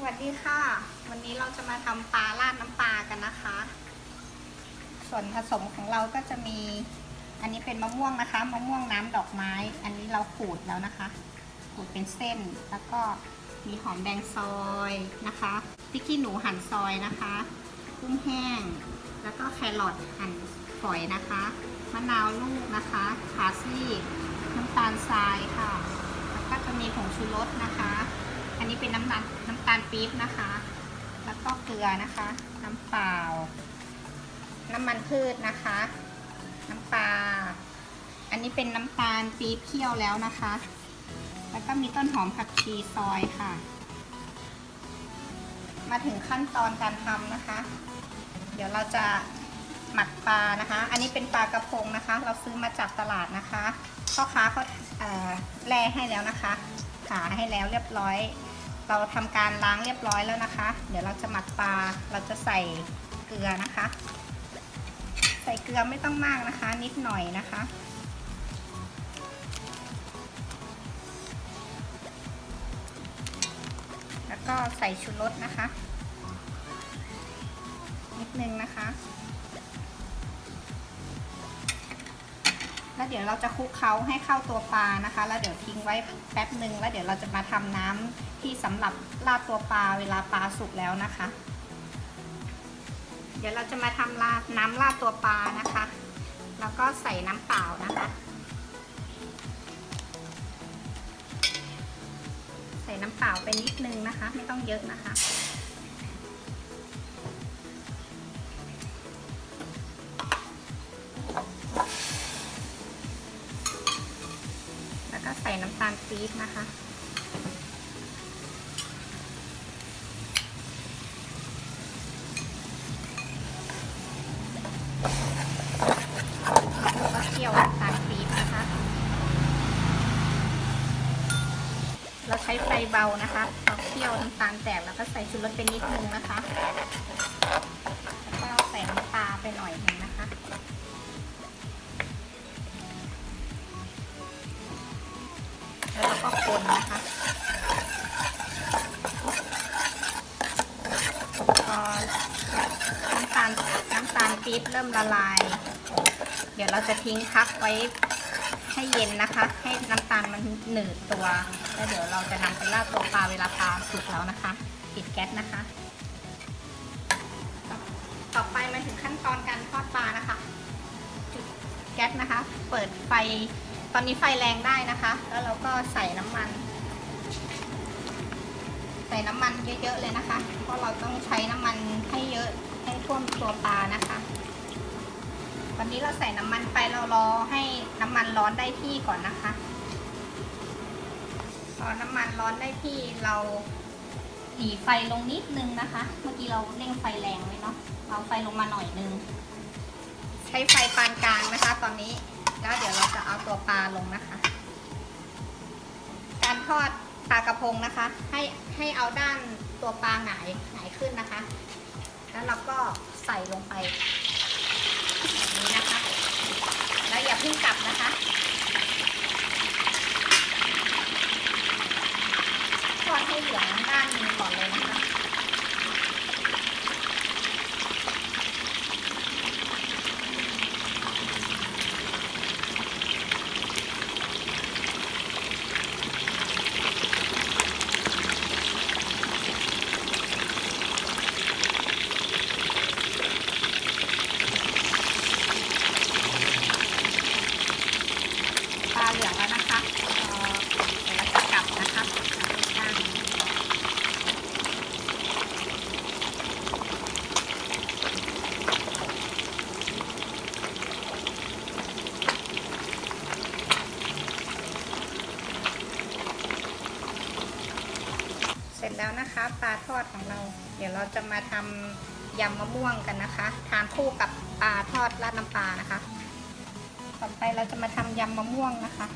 สวัสดีค่ะ วันนี้เราจะมาทำปลาราดน้ำปลากันนะคะ ส่วนผสมของเราก็จะมี อันนี้เป็นมะม่วงนะคะ มะม่วงน้ำดอกไม้ อันนี้เราขูดแล้วนะคะ ขูดเป็นเส้น แล้วก็มีหอมแดงซอยนะคะพริกขี้หนูหั่นซอยนะคะ กุ้งแห้ง แล้วก็แครอทหั่นฝอยนะคะ มะนาวลูกนะคะพาสลีย์น้ำตาลทรายค่ะ แล้วก็จะมีผงชูรสนะคะ นี้เป็นน้ำตาลน้ำตาลปี๊บนะคะ แล้วก็เกลือนะคะ น้ำเปล่า น้ำมันพืชนะคะ น้ำปลา อันนี้เป็นน้ำตาลปี๊บเคี่ยวแล้วนะคะ แล้วก็มีต้นหอมผักชีซอยค่ะ มาถึงขั้นตอนการทำนะคะ เดี๋ยวเราจะหมักปลานะคะ อันนี้เป็นปลากระพงนะคะ เราซื้อมาจากตลาดนะคะพ่อค้าเขาแล่ให้แล้วนะคะขาให้แล้วเรียบร้อย เราทำการล้างเรียบร้อยแล้วนะคะ เดี๋ยวเราจะหมักปลา เราจะใส่เกลือนะคะ ใส่เกลือไม่ต้องมากนะคะ นิดหน่อยนะคะ แล้วก็ใส่ชูรสนะคะ นิดนึงนะคะ แล้วเดี๋ยวเราจะคลุกเคล้าให้เข้าตัวปลานะคะ แล้วเดี๋ยวทิ้งไว้แป๊บหนึ่งแล้วเดี๋ยวเราจะมาทำน้ำที่สำหรับราดตัวปลาเวลาปลาสุกแล้วนะคะ เดี๋ยวเราจะมาทำราดน้ำราดตัวปลานะคะ แล้วก็ใส่น้ำเปล่านะคะ ใส่น้ำเปล่าไปนิดนึงนะคะ ไม่ต้องเยอะนะคะ ปี๊บนะคะ ก็เคี่ยวน้ำตาลปี๊บนะคะ เราใช้ไฟเบานะคะเราเคี่ยวน้ำตาลแตกแล้วก็ใส่ชูรสไปนิดนึงนะคะ แล้วก็ใส่น้ำปลาไปหน่อยหนึงนะคะ แล้วก็คนนะคะพอน้ำตาลน้ำตาลปี๊บเริ่มละลาย เดี๋ยวเราจะทิ้งพักไว้ให้เย็นนะคะ ให้น้ำตาลมันหนืดตัว แล้วเดี๋ยวเราจะนำไปราดตัวปลาเวลาปลาสุกแล้วนะคะ ปิดแก๊สนะคะ ต่อไปมาถึงขั้นตอนการทอดปลานะคะ จุดแก๊สนะคะ เปิดไฟ ตอนนี้ไฟแรงได้นะคะ แล้วเราก็ใส่น้ำมัน ใส่น้ำมันเยอะๆเลยนะคะ เพราะเราต้องใช้น้ำมันให้เยอะให้ท่วมตัวปลานะคะ วันนี้เราใส่น้ำมันไปเรารอให้น้ำมันร้อนได้ที่ก่อนนะคะพอน้ำมันร้อนได้ที่เราหลีไฟลงนิดนึงนะคะ เมื่อกี้เราเร่งไฟแรงไว้เนาะ เราไฟลงมาหน่อยนึง ใช้ไฟปานกลางนะคะ ตอนนี้ แล้วเดี๋ยวเราจะเอาตัวปลาลงนะคะ การทอดปลากระพงนะคะ ให้ให้เอาด้านตัวปลาหงายหงายขึ้นนะคะ แล้วเราก็ใส่ลงไปแบบนี้นะคะ แล้วอย่าเพิ่งกลับนะคะทอดให้เหลืองด้านนึงก่อนเลยนะคะ ปลาเหลืองแล้วนะคะเอ่อเดี๋ยวเราจะกลับนะคะด้านเสร็จ แล้วนะคะปลาทอดของเรา เดี๋ยวเราจะมาทำยำมะม่วงกันนะคะ ทานคู่กับปลาทอดราดน้ำปลานะคะ ต่อไปเราจะมาทำยำมะม่วงนะคะ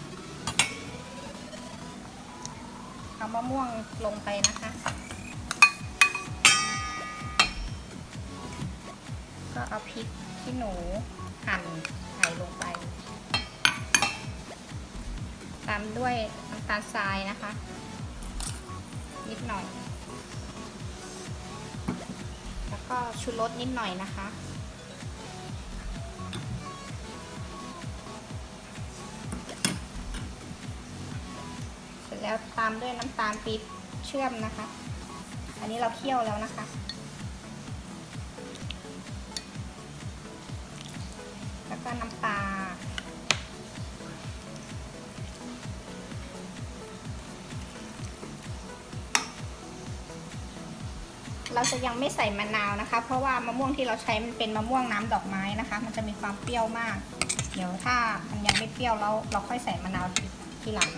เอามะม่วงลงไปนะคะ ก็เอาพริกขี้หนูหั่นใส่ลงไป ตามด้วยน้ำตาลทรายนะคะ นิดหน่อย แล้วก็ชูรสนิดหน่อยนะคะ เสร็จแล้วตามด้วยน้ำตาลปี๊บเชื่อมนะคะ อันนี้เราเคี่ยวแล้วนะคะ แล้วก็น้ำปลา เราจะยังไม่ใส่มะนาวนะคะ เพราะว่ามะม่วงที่เราใช้มันเป็นมะม่วงน้ำดอกไม้นะคะ มันจะมีความเปรี้ยวมาก เดี๋ยวถ้ามันยังไม่เปรี้ยวเราเราค่อยใส่มะนาวทีทีหลัง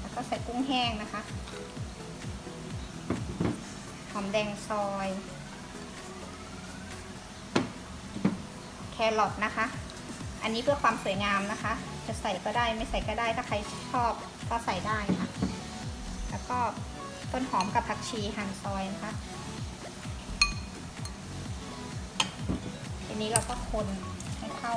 แล้วก็ใส่กุ้งแห้งนะคะหอมแดงซอย แครอทนะคะ อันนี้เพื่อความสวยงามนะคะ จะใส่ก็ได้ไม่ใส่ก็ได้ถ้าใครชอบก็ใส่ได้ค่ะ แล้วก็ ต้นหอมกับผักชีหั่นซอยนะคะ ทีนี้เราก็คนให้เข้า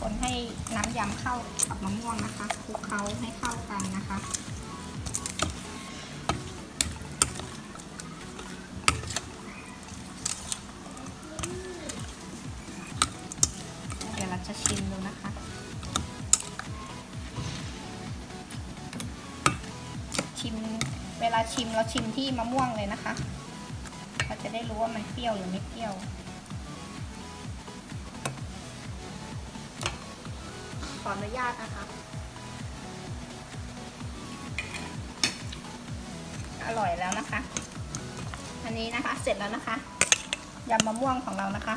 คนให้น้ำยำเข้ากับมะม่วงนะคะคลุกเคล้าให้เข้า ชิม เวลาชิมเราชิมที่มะม่วงเลยนะคะเราจะได้รู้ว่ามันเปรี้ยวหรือไม่เปรี้ยว ขออนุญาตนะคะ อร่อยแล้วนะคะ อันนี้นะคะเสร็จแล้วนะคะยำมะม่วงของเรานะคะ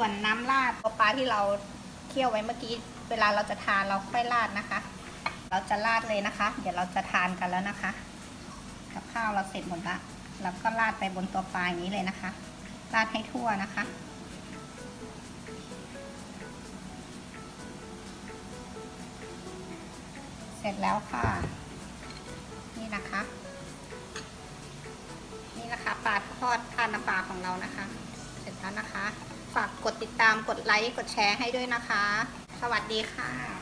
ส่วนน้ำราดตัวปลาที่เราเคี่ยวไว้เมื่อกี้ เวลาเราจะทานเราค่อยราดนะคะ เราจะราดเลยนะคะ เดี๋ยวเราจะทานกันแล้วนะคะ กับข้าวเราเสร็จหมดละแล้วก็ราดไปบนตัวปลาอย่างนี้เลยนะคะ ราดให้ทั่วนะคะเสร็จแล้วค่ะ นี่นะคะ นี่นะคะปลาทอดทานน้ำปลาของเรานะคะ เสร็จแล้วนะคะ ฝากกดติดตามกดไลค์กดแชร์ให้ด้วยนะคะ สวัสดีค่ะ